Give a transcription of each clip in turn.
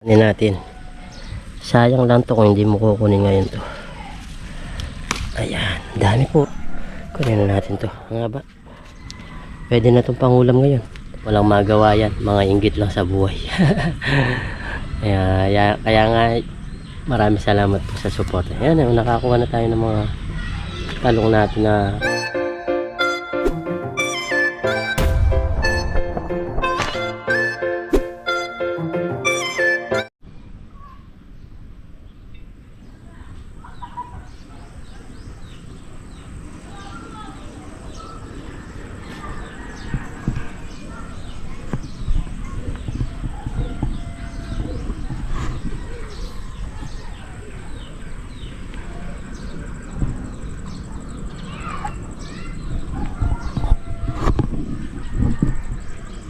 Kunin natin. Sayang lang to kung hindi mo kukunin ngayon to. Ayan, dami po. Kunin na natin to. Nga ba? Pwede na itong pangulam ngayon. Walang magawa yan. Mga inggit lang sa buhay. kaya, kaya, kaya nga, maraming salamat po sa support. Ayan, nakakuha na tayo ng mga talong natin na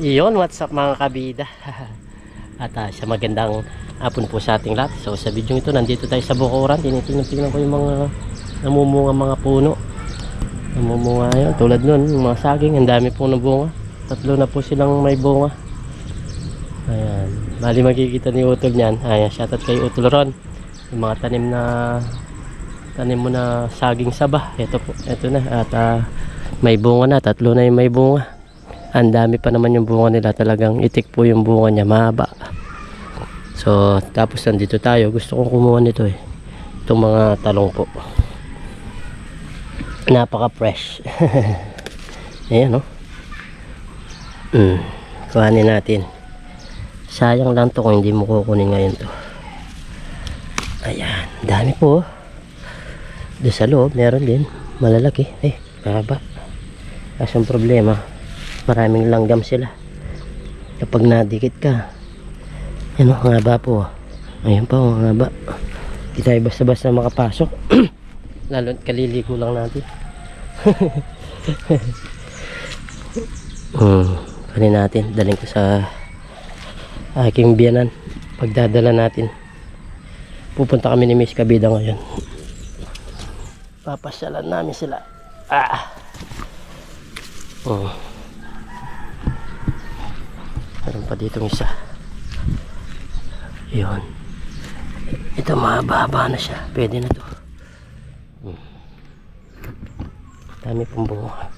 Iyon, what's up mga kabida? At ah, sa magandang hapon po sa ating lahat. So sa video ito, nandito tayo sa Bukuran. Tinitingnan ko yung mga namumunga mga puno. Namumunga yun. Tulad nun, yung mga saging, ang dami po ng bunga. Tatlo na po silang may bunga. Ayan. Bali makikita ni Utol niyan. Ayan, shoutout kay Utol Ron. Yung mga tanim na tanim mo na saging saba. Ito po, ito na. At ah, may bunga na. Tatlo na yung may bunga. Ang dami pa naman yung bunga nila. Talagang itik po yung bunga niya. Mahaba. So, tapos nandito tayo. Gusto kong kumuha nito eh. Itong mga talong po. Napaka-fresh. Ayan, no? Mm. Kuhanin natin. Sayang lang to kung hindi mo kukunin ngayon to. Ayan. Dami po. oh. Doon sa loob, meron din. Malalaki. Eh, mahaba. Kaso ang problema, maraming langgam sila. Kapag nadikit ka, ano, ang haba po. Ayan pa, ang haba. Di tayo basta-basta makapasok. Lalo kaliligo lang natin. hmm, kanin natin. Daling ko sa aking biyanan. Pagdadala natin. Pupunta kami ni Miss Kabida ngayon. Papasyalan namin sila. Ah. Oh. Meron pa dito isa. Yun. Ito mahaba-haba na siya. Pwede na to. Hmm. Dami pong bunga.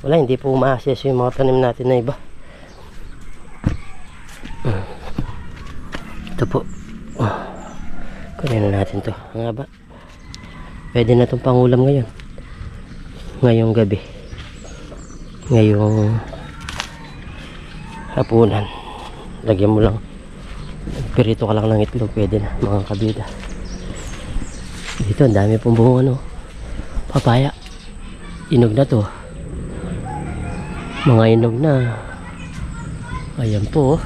Wala, hindi po umaases yung mga tanim natin na iba. Hmm. Ito po. Oh. Kunin na natin to. Nga ba? Pwede na itong pangulam ngayon. Ngayong gabi. Ngayong hapunan. Lagyan mo lang. Pirito ka lang ng itlog. Pwede na mga kabida. Dito ang dami pong bunga no. Papaya. Inog na to. Mga inog na. Ayan po. oh.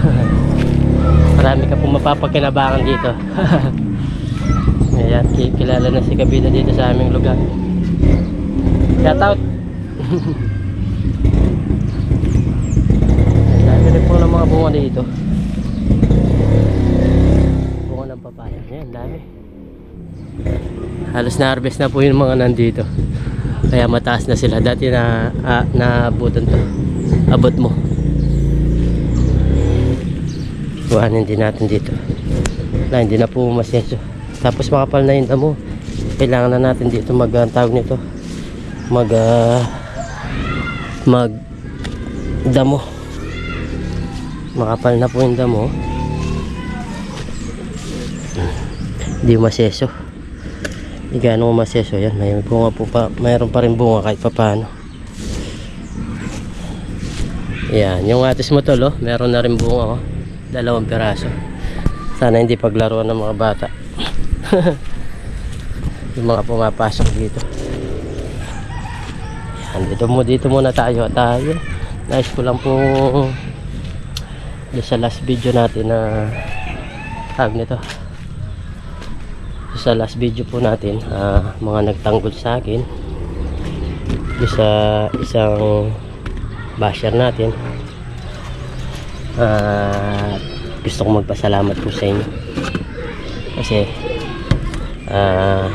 Marami ka pong mapapakinabangan dito. Ayan, ki- kilala na si Kabida dito sa aming lugar. Shout out! Dami po ng mga bunga dito. Bunga ng papaya. Ayan, dami. Halos na-harvest na po yung mga nandito. Kaya mataas na sila. Dati na, ah, naabutan to. Abot mo. Kuhanin din natin dito. Wala, hindi na po maseso. Tapos makapal na yung damo. Kailangan na natin dito mag ang tawag nito. Mag ah, mag damo. Makapal na po yung damo. Hindi maseso. Hindi ganong maseso yan. May bunga po pa. Mayroon pa rin bunga kahit papaano. Yan, yung atis mo tol, oh, meron na rin bunga, oh. Dalawang piraso. Sana hindi paglaruan ng mga bata. yung mga pumapasok dito. Yan, dito mo dito muna tayo. Tayo. Nice ko lang po sa last video natin na tag nito. Sa last video po natin, ah, mga nagtanggol sa akin. Sa isang basher natin. At gusto kong magpasalamat po sa inyo. Kasi ah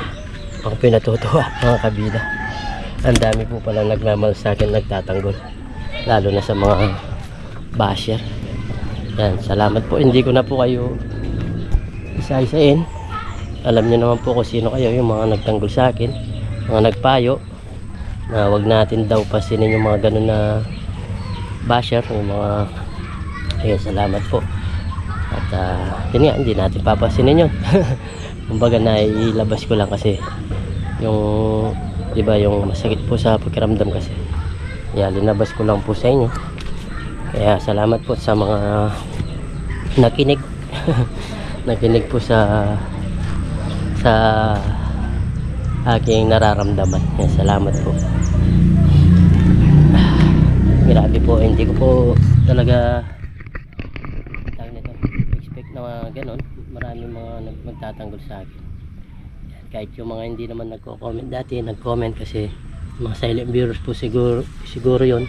ang pinatutuwa mga kabida ang dami po pala nagmamahal sa akin nagtatanggol lalo na sa mga basher. Yan, salamat po. Hindi ko na po kayo isa-isain. Alam niyo naman po kung sino kayo, yung mga nagtanggol sa akin, mga nagpayo, na wag natin daw pasinin yung mga ganun na basher, yung mga, ayun, salamat po. At ah, yun nga, hindi natin papasinin yun. Kumbaga na ilabas ko lang kasi yung, di ba, yung masakit po sa pakiramdam kasi. Kaya linabas ko lang po sa inyo. Kaya salamat po sa mga nakinig. nakinig po sa sa aking nararamdaman. Yan, salamat po. Grabe po, hindi ko po talaga expect na ganon. Maraming mga magtatanggol sa akin. Yan, kahit yung mga hindi naman nagko-comment dati, nag-comment kasi mga silent viewers po siguro siguro yon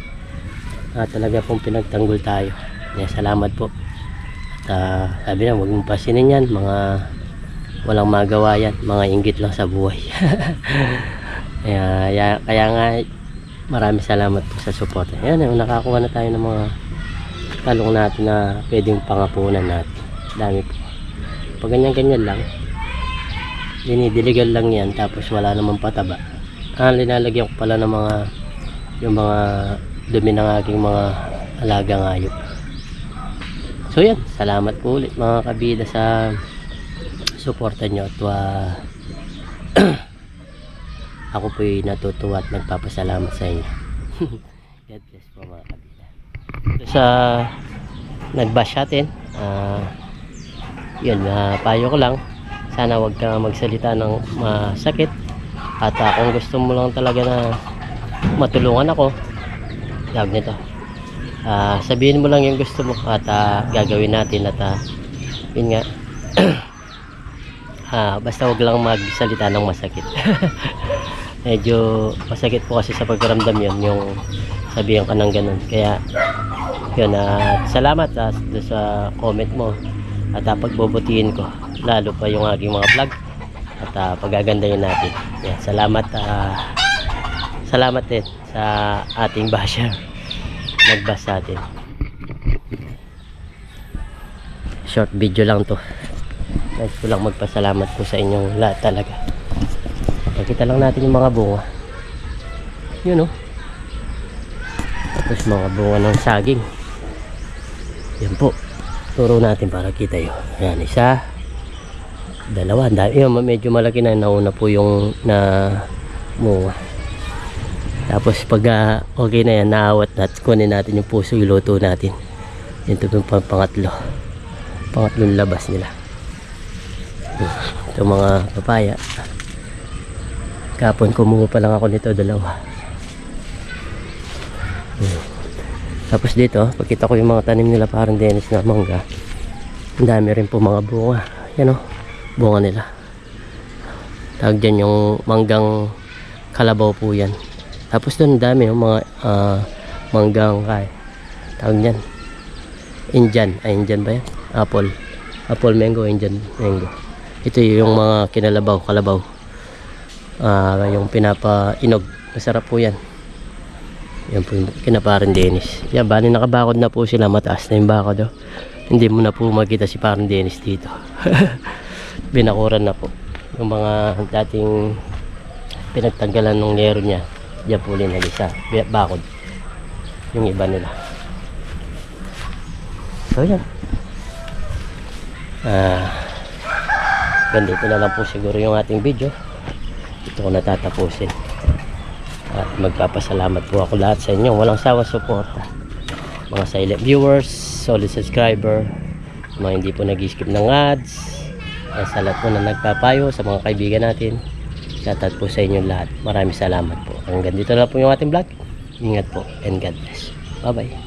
ah, talaga pong pinagtanggol tayo. Yan, salamat po. At ah, sabi na, huwag mong pasinin yan, mga walang magawa yan, mga inggit lang sa buhay. kaya, kaya, kaya nga, maraming salamat po sa support. Ayan, yung nakakuha na tayo ng mga talong natin na pwedeng pangapunan natin. Dami po. Pag ganyan-ganyan lang, dinidiligan lang yan, tapos wala namang pataba. Ah, linalagyan ko pala ng mga, yung mga dumi ng aking mga alagang hayop. So yan, salamat po ulit mga kabida sa suporta nyo at ah, ako po'y natutuwa at nagpapasalamat sa inyo. God bless po mga kabida. Ito sa nagbash natin, ah, yun, ah, payo ko lang, sana wag ka magsalita ng masakit. At ah, kung gusto mo lang talaga na matulungan ako, tawag nito. Ah, sabihin mo lang yung gusto mo at ah, gagawin natin at ah, yun nga. Ah, basta wag lang magsalita ng masakit. Medyo masakit po kasi sa pagkaramdam yun yung sabihan ka ng ganun. Kaya yun ah, salamat doon sa comment mo at ah, pagbubutihin ko lalo pa yung aking mga vlog at ah, pagagandahin natin yan, salamat ah, salamat din sa ating basher nagbas sa atin short video lang to Guys, ko lang magpasalamat po sa inyong lahat talaga. Nakita lang natin yung mga bunga. Yun oh. Tapos mga bunga ng saging. Yan po. Turo natin para kita yun. Yan, isa. Dalawa. Dami. Yun, medyo malaki na. Nauna po yung na bunga. Tapos pag ah, okay na yan, naawat natin. Kunin natin yung puso, iluto natin. Ito yung pang- pangatlo. Pangatlong labas nila ito mga papaya kapon kumuha pa lang ako nito dalawa tapos dito pagkita ko yung mga tanim nila parang Dennis na mangga. Ang dami rin po mga bunga. Yan o bunga nila. Tawag dyan yung manggang kalabaw po yan. Tapos doon dami yung mga ah, manggang kay. Tawag dyan. Indian. Ay Indian ba yan? Apple. Apple mango Indian mango. Ito yung mga kinalabaw, kalabaw. Ah, yung pinapainog. Masarap po yan. Yan po yung kinaparin Dennis. Yan, bali nakabakod na po sila. Mataas na yung bakod. Oh. Hindi mo na po makita si parang Dennis dito. Binakuran na po. Yung mga dating pinagtanggalan ng nero niya. Diyan po linalisa. Bakod. Yung iba nila. So yan. Ah, ganito na lang po siguro yung ating video ito ko natatapusin at magpapasalamat po ako lahat sa inyo. Walang sawa suporta. Mga silent viewers solid subscriber mga hindi po nag-skip ng ads at sa lahat po na nagpapayo sa mga kaibigan natin. Shoutout po sa inyo lahat. Maraming salamat po. Hanggang dito na po yung ating vlog. Ingat po and God bless. Bye bye